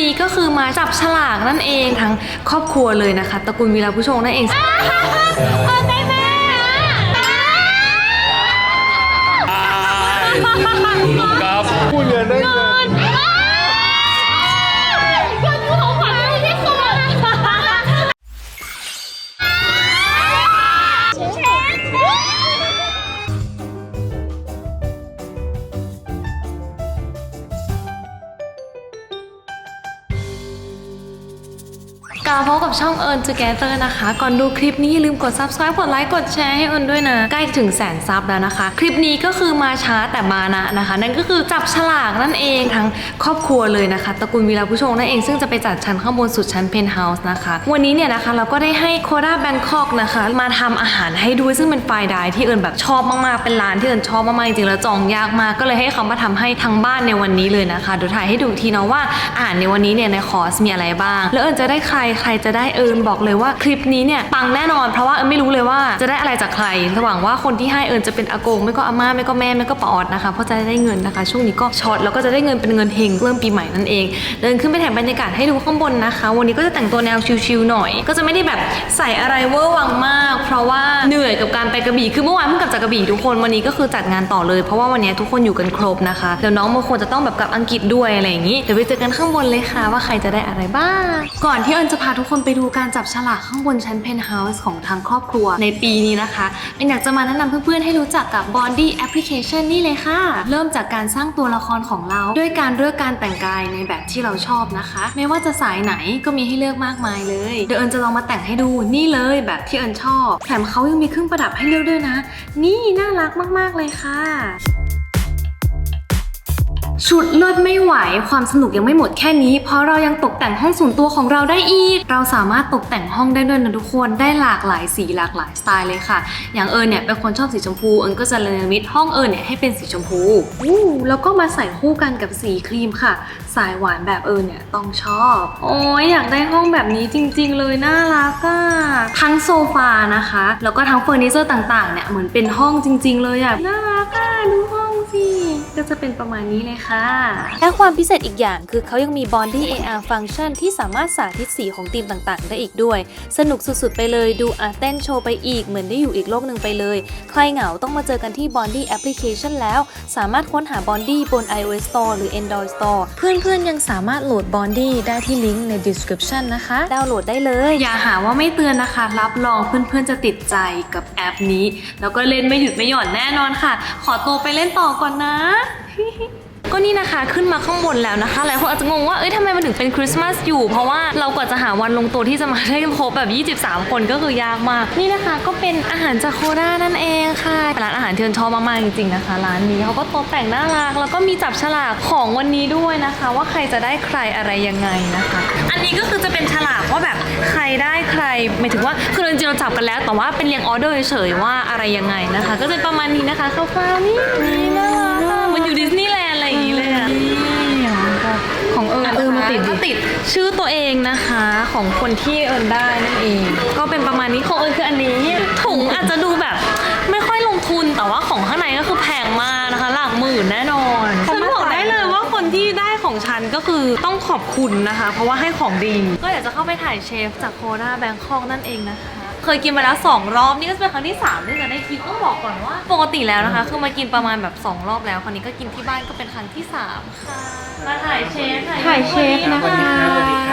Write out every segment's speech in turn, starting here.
นี้ก็คือมาจับฉลากนั่นเองทั้งครอบครัวเลยนะคะตระกูลวีรผู้ชงนั่นเองครับพูดเงินได้เงิน กาพบกับช่องเอิญ Together นะคะ ก่อนดูคลิปนี้อย่าลืมกด subscribe กดไลค์กดแชร์ให้เอิญด้วยนะ ใกล้ถึงแสนซับแล้วนะคะ คลิปนี้ก็คือมาช้าแต่มานะนะคะ นั่นก็คือจับฉลากนั่นเองทั้งครอบครัวเลยนะคะตระกูลวีรผู้ชงนั่นเองซึ่งจะไปจัดชั้นข้างบนสุดชั้นเพนท์เฮาส์นะคะ วันนี้เนี่ยนะคะเราก็ได้ให้โคด้าแบงคอกนะคะ มาทำอาหารให้ด้วยซึ่งเป็นไฟดน์ที่เอิญแบบชอบมากๆเป็นร้านที่เอิญชอบมากๆจริงๆแล้วจองยากมากก็เลยให้เขามาทำให้ทั้งบ้านในวันนี้เลยนะคะเดี๋ยวถ่ายให้ดูทีเนาะว่าอาหารในวันนี้เนี่ยในคอร์สมีอะไรบ้าง แล้วเอิญจะได้ใครใครจะได้เอิญบอกเลยว่าคลิปนี้เนี่ยปังแน่นอน เพราะว่าเอิญไม่รู้เลยว่าจะได้อะไรจากใคร ระหว่างว่าคนที่ให้เอิญจะเป็นอากงไม่ก็อาม่าไม่ก็แม่ไม่ก็ปาออดนะคะเพราะจะได้เงินนะคะ ช่วงนี้ก็ช็อตแล้วก็จะได้เงินเป็นเงินเฮงเริ่มปีใหม่นั่นเอง เดินขึ้นไปถ่ายบรรยากาศให้ดูข้างบนนะคะ วันนี้ก็จะแต่งตัวแนวชิลๆหน่อย ก็จะไม่ได้แบบใส่อะไรเวอร์วังมาก เพราะว่าเหนื่อยกับการไปกระบี่คือเมื่อวานเพิ่งกลับจากกระบี่ทุกคนวันนี้ก็คือจัดงานต่อเลยเพราะว่าวันนี้ทุกคนอยู่กันครบนะคะเดี๋ยวน้องบางคนจะต้องแบบกลับอังกฤษด้วยอะไรอย่างนี้เดี๋ยวไปเจอกันข้างบนเลยค่ะ ว่าใครจะได้อะไรบ้าง ก่อนที่เอิญจะพาทุกคนไปดูการจับฉลากข้างบนชั้นเพนท์เฮาส์ของทางครอบครัวในปีนี้นะคะเอิญอยากจะมาแนะนำเพื่อนๆให้รู้จักกับ Body Application นี่เลยค่ะ เริ่มจากการสร้างตัวละครของเรา ด้วยการเลือกการแต่งกายในแบบที่เราชอบนะคะ ไม่ว่าจะสายไหนก็มีให้เลือกมากมายเลยเดี๋ยวเอิญจะลองมาแต่งให้ดูนี่เลยแบบที่เอิญชอบแถมเขายังมีเครื่องประดับให้เลือกด้วยนะ นี่น่ารักมากๆเลยค่ะ ชุดเลิศไม่ไหว ความสนุกยังไม่หมดแค่นี้ เพราะเรายังตกแต่งห้องส่วนตัวของเราได้อีก เราสามารถตกแต่งห้องได้ด้วยนะทุกคน ได้หลากหลายสีหลากหลายสไตล์เลยค่ะ อย่างเอิญเนี่ยเป็นคนชอบสีชมพู เอิญก็จะเนรมิตห้องเอิญเนี่ยให้เป็นสีชมพูอู้แล้วก็มาใส่คู่กันกับสีครีมค่ะ สายหวานแบบเอิญเนี่ยต้องชอบ โอ้ยอยากได้ห้องแบบนี้จริง ๆ เลยน่ารักอะทั้งโซฟานะคะ แล้วก็ทั้งเฟอร์นิเจอร์ต่างๆเนี่ยเหมือนเป็นห้องจริง ๆ เลยอะน่ารักอะดูห้องสิ ก็จะเป็นประมาณนี้เลยค่ะและความพิเศษอีกอย่างคือเขายังมี Bondi AR Function ที่สามารถสาธิตสีของธีมต่างๆ ได้อีกด้วย สนุกสุดๆ ไปเลยดูอาร์ตเต้นโชว์ไปอีกเหมือนได้อยู่อีกโลกหนึ่งไปเลย ใครเหงาต้องมาเจอกันที่ Bondi Application แล้ว สามารถค้นหา Bondi บน iOS Store หรือ Android Store เพื่อนๆยังสามารถโหลด Bondi ได้ที่ลิงก์ใน description นะคะ ดาวน์โหลดได้เลย อย่าหาว่าไม่เตือนนะคะ รับรองเพื่อนๆจะติดใจกับแอปนี้ แล้วก็เล่นไม่หยุดไม่หย่อนแน่นอนค่ะ ขอตัวไปเล่นต่อก่อนนะ ก็นี่นะคะขึ้นมาข้างบนแล้วนะคะหลายคนอาจจะงงว่าเอ้ยทำไมมันถึงเป็นคริสต์มาสอยู่ เพราะว่าเรากว่าจะหาวันลงตัวที่จะมาได้ครบแบบ 23 คนก็คือยากมาก นี่นะคะก็เป็นอาหารจากโคราชนั่นเองค่ะเป็นร้านอาหารที่เอิญชอบมากๆจริงๆนะคะร้านนี้เขาก็ตกแต่งน่ารักแล้วก็มีจับฉลากของวันนี้ด้วยนะคะ ว่าใครจะได้ใครอะไรยังไงนะคะ อันนี้ก็คือจะเป็นฉลากว่าแบบใครได้ใครหมายถึงว่าคือจริงๆเราจับกันแล้ว แต่ว่าเป็นเรียงออเดอร์เฉยๆว่าอะไรยังไงนะคะ ก็จะประมาณนี้นะคะคร่าวๆนี่นี่น่ารักเหมันอยู่ดิสนีย์แลนด์ ชื่อตัวเองนะคะของคนที่เอิญได้นั่นเอง ก็เป็นประมาณนี้ของเอิญคืออันนี้ถุงอาจจะดูแบบไม่ค่อยลงทุนแต่ว่าของข้างในก็คือแพงมากนะคะ หลักหมื่นแน่นอนฉันบอกได้เลยว่าคนที่ได้ของฉันก็คือต้องขอบคุณนะคะ เพราะว่าให้ของดี ก็อยากจะเข้าไปถ่ายเชฟจากโคราชแบงคอกนั่นเองนะคะ เคยกินมาแล้ว 2 รอบนี่ก็จะเป็นครั้งที่3ที่จะได้กินต้องบอกก่อนว่า ปกติแล้วนะคะ คือมากินประมาณแบบ 2 รอบแล้ว คราวนี้ก็กินที่บ้านก็เป็นครั้งที่ 3 ค่ะ มาถ่ายเชฟถ่ายเชฟนะคะ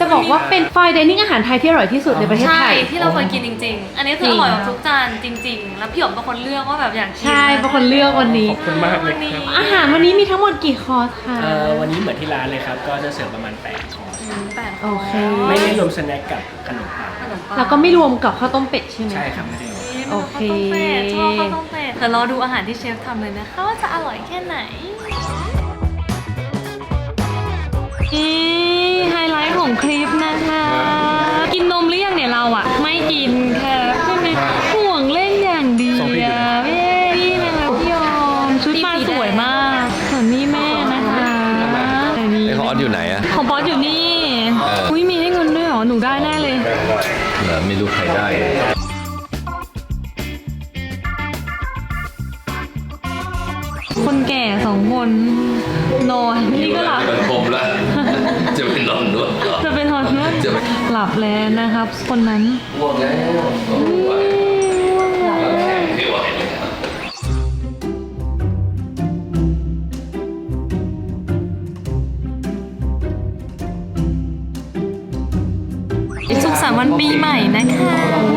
จะบอกว่าเป็นไฟเดนิ่งอาหารไทยที่อร่อยที่สุดในประเทศใช่ไทย ที่เราเคยกินจริง ๆ อันนี้คืออร่อยแบบทุกจานจริง ๆ แล้วพี่หยอมเป็นคนเลือกว่าแบบอยากกินใช่เป็นคนเลือกวันนี้ ขอบคุณมากเลยครับอาหารวันนี้มีทั้งหมดกี่คอร์สคะเอ่อวันนี้เหมือนที่ร้านเลยครับ ก็จะเสิร์ฟประมาณ8คอร์สอืมแปดโอเค ไม่ได้รวมสแน็คกับขนมปังข นมปังแล้วก็ไม่รวมกับข้าวต้มเป็ดใช่ไหม ใช่ครับไม่ได้รวมโอเคชอบข้าวต้มเป็ดแต่รอดูอาหารที่เชฟทำเลยนะคะว่าจะอร่อยแค่ไหนนี่ คนนอนนี่ก็หลับผมละจะไปนอนด้วยลับแล้วนะครับ คนนั้นสุขสันต์วันปีใหม่นะคะ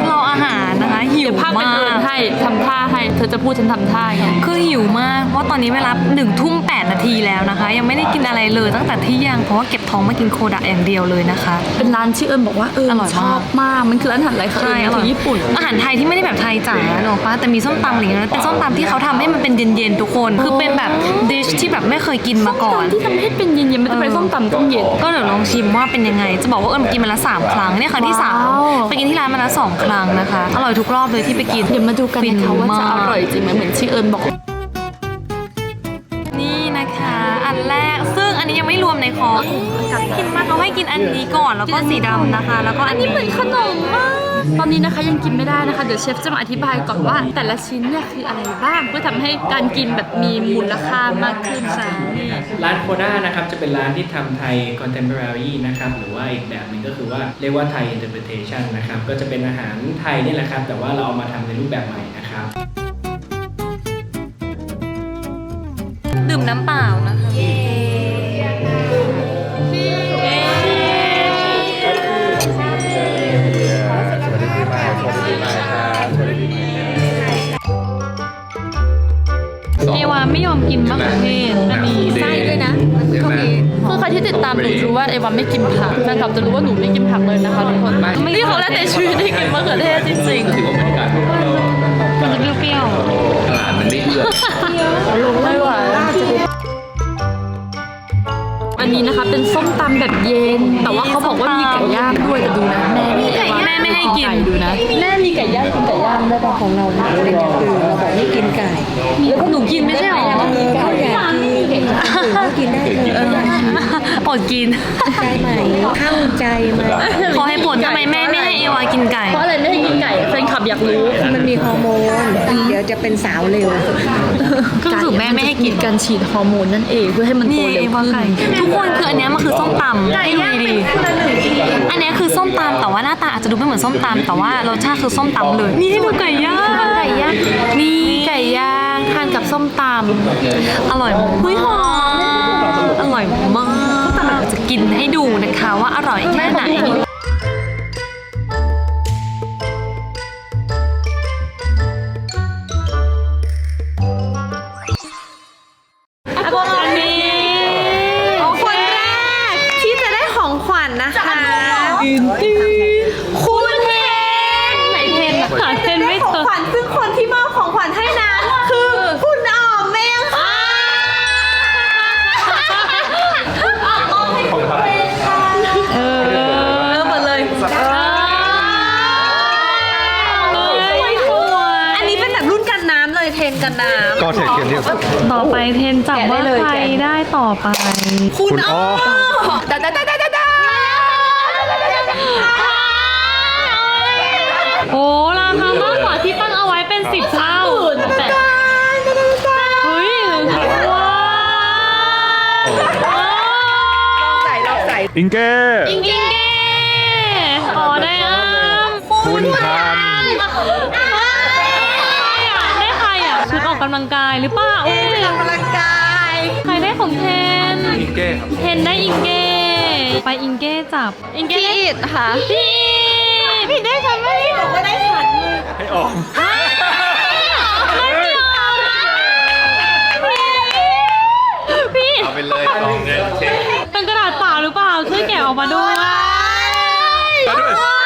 รออาหารนะคะหิวภาพเป็นมาเอิญก ให้ทำท่าให้ เธอจะพูดฉันทำท่าไงคือหิวมาก เพราะตอนนี้เวลาหนึ่งทุ่มแปดนาทีแล้วนะคะ ยังไม่ได้กินอะไรเลยตั้งแต่เที่ยงเพราะว่าเก็บท้องมากินโคดะอย่างเดียวเลยนะคะ เป็นร้านที่เอิญบอกว่าเอออร่อยมากชอบมาก มันคือร้านอาหารอะไรคะใช่เอิญอร่อยคือญี่ปุ่น อาหารไทยที่ไม่ได้แบบไทยจ๋าเนอะป้าแต่มีส้มตำอะไรอย่างเงี้ยนะเป็นส้มตำที่เขาทำให้มันเป็นเย็นๆทุกคน คือเป็นแบบดิชที่แบบไม่เคยกินมาก่อน ที่ทำให้เป็นเย็นๆไม่ต้องเป็นส้มตำต้มเย็น ก็เดี๋ยวลองชิมว่าเป็นยังไง จะบอกว่าเอิญกินมาละสามครั้งเนี่ยครั้งที่สามว้าว ไปกินที่ร้านมาละสองครั้งนะคะ อร่อยทุกรอบเลยที่ไปกิน เดี๋ยวมาดูกันฟินะคะว่าจะมกอร่อยจริงไหมเหมือนที่เอิญบอก นี่นะคะ อันแรกซึ่งอันนี้ยังไม่รวมในคอร์สกินมากเขาให้กินอันนี้ก่อนแล้วก็สีดำนะคะ แล้วก็อันนี้เหมือนขนมมาก ตอนนี้นะคะยังกินไม่ได้นะคะ เดี๋ยวเชฟจะมาอธิบายก่อนว่า แต่ละชิ้นเนี่ยคืออะไรบ้างเพื่อทำให้การกินแบบมีมูลค่ามากขึ้นค่ะนี่ ร้านโคด้านะครับจะเป็นร้านที่ทำไทยคอนเทมพอร์รี่นะครับหรือว่าอีกแบบหนึงก็คือว่าเรียกว่าไทยอินเทอร์เพรเทชันะครับก็จะเป็นอาหารไทยนี่แหละครับ แต่ว่าเราเอามาทำในรูปแบบใหม่นะครับ ดื่มน้ำเปล่านะคะ ไม่ยอมกินมะเขือเทศอันนี้ไส้ด้วยนะคือใครที่ติดตามหนูรู้ว่าเอวาไม่กินผักแฟนคลับจะรู้ว่าหนูไม่กินผักเลยนะคะทุกคนนี่เขาแรกในชีวิตที่กินมะเขือเทศจริงก็ถือว่าบรรยากาศมันจะเปรี้ยวตลาดมันไม่เอื้อๆไม่ไหวอัน นี้นะคะ เป็นส้มตำแบบเย็น แต่ว่าเขาบอกว่ามีไก่ย่างด้วยแต่ดูนะ แม่ไม่ให้แม่ไม่ให้กินดูนะแม่มีไก่ย่างกินไก่ย่างได้ปะของเราเป็นอย่างอื่นเราบอกไม่กินไก่แล้วก็หนูกินไม่ใช่หรอเขาอยากกินอื่นก็กินได้เลยอดกินใจไหมเข้าใจไหมขอให้ผลทำไมแม่ไม่ให้เอวากินไก่เพราะอะไรไม่ให้กินไก่แฟนคลับอยากรู้มันมีฮอร์โมนเดี๋ยวจะเป็นสาวเร็ว ก็คือแม่ไม่ให้กินการฉีดฮอร์โมนนั่นเองเพื่อให้มันโตนี่เร็เอววาขึ้นไก่ทุกคนคืออันเนี้ยมันคือส้มตำให้ดูดีๆอันเนี้ยคือส้มตำแต่ว่าหน้าตาอาจจะดูไม่เหมือนส้มตำแต่ว่ารสชาติคือส้มตำเลย นี่ให้ดูไก่ย่างไก่ย่างนี่ไก่ย่างทานกับส้มตอร่อยมากหอมอร่อยมากจะกินให้ดูนะคะว่าอร่อยแค่ไหนอัน คุณเทนไหนเทนหาเทนไม่เจอ ขวัญซึ่งคนที่มอบของขวัญให้นั้นคือคุณออมเองค่ะเออเริ่มหมดเลยอันนี้เป็นแบบรุ่นกันน้ำเลยเทรนกันน้ก็เทคเกนที่ต่อไปเทนจับว่าใครได้ต่อไปำคุณออมดาดาดาดา โอ้ราคามากกว่าที่ตั้งเอาไว้เป็นสิบเท่าแต่เฮ้ยว้าวอิงเก้อิงเก้ขอได้อ้ามคุณทัน ได้ใครอะชุดออกกำลังกายหรือเปล่าอุ้ยออกกำลังกายใครได้ของเทน อิงเก้ครับ เทนได้อิงเก้ ไปอิงเก้จับ อิงเก้พี่อิดค่ะ พี่ พี่ได้ฉันไหมบอกว่าได้ฉันให้ออก พี่เอาไปเลยสองเงินเช็คเป็นกระดาษเปล่าหรือเปล่าช่วยแกะออกมาด้วย มาด้วย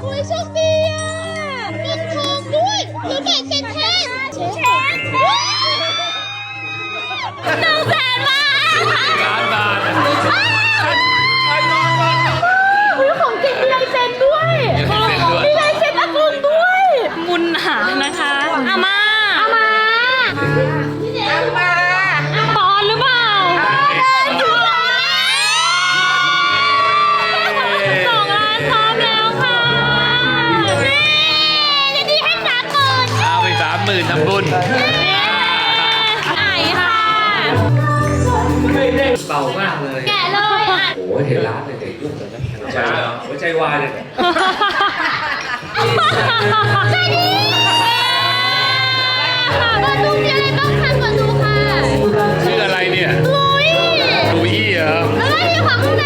คุยโชคดีอะเงินทองด้วยหรือแบบเป็นเชนเชนหนึ่งแสนบาท หมื่นทำบุญไหนค่ะ เบามากเลย แกะเลยอะโอ้ยเห็นร้านเลยเด็กยุ่งเลยนะใช่แล้วหัวใจวายเลยใจดีมาดูมีอะไรบ้างคะมาดูค่ะชื่ออะไรเนี่ยลุยลุยเหรออะไรอยู่ของข้างใน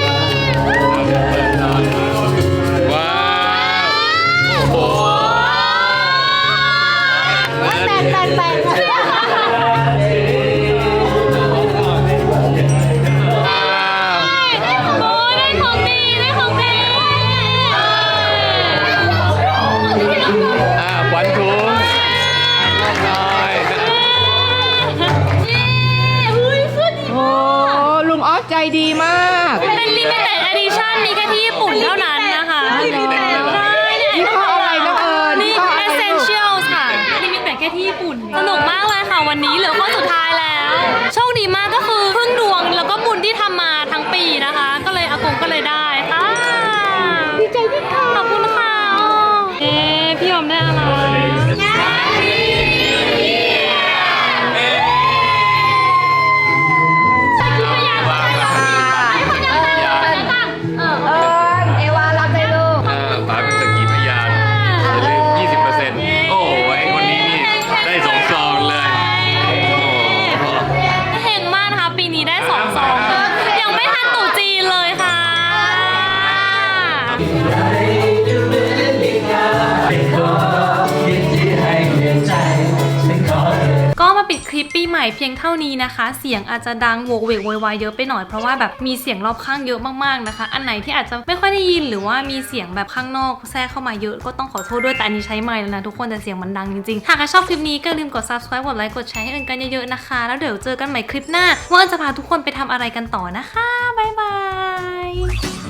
ปีใหม่เพียงเท่านี้นะคะ เสียงอาจจะดังโวกเวกโวยวายเยอะไปหน่อยเพราะว่าแบบมีเสียงรอบข้างเยอะมากๆนะคะ อันไหนที่อาจจะไม่ค่อยได้ยินหรือว่ามีเสียงแบบข้างนอกแทรกเข้ามาเยอะก็ต้องขอโทษด้วยแต่อันนี้ใช้ไมค์แล้วนะทุกคนแต่เสียงมันดังจริงๆหากชอบคลิปนี้ก็ลืมกด subscribe กดไลค์กดแชร์ให้เอิญกันเยอะๆนะคะ แล้วเดี๋ยวเจอกันใหม่คลิปหน้าว่าจะพาทุกคนไปทำอะไรกันต่อนะคะบ๊ายบาย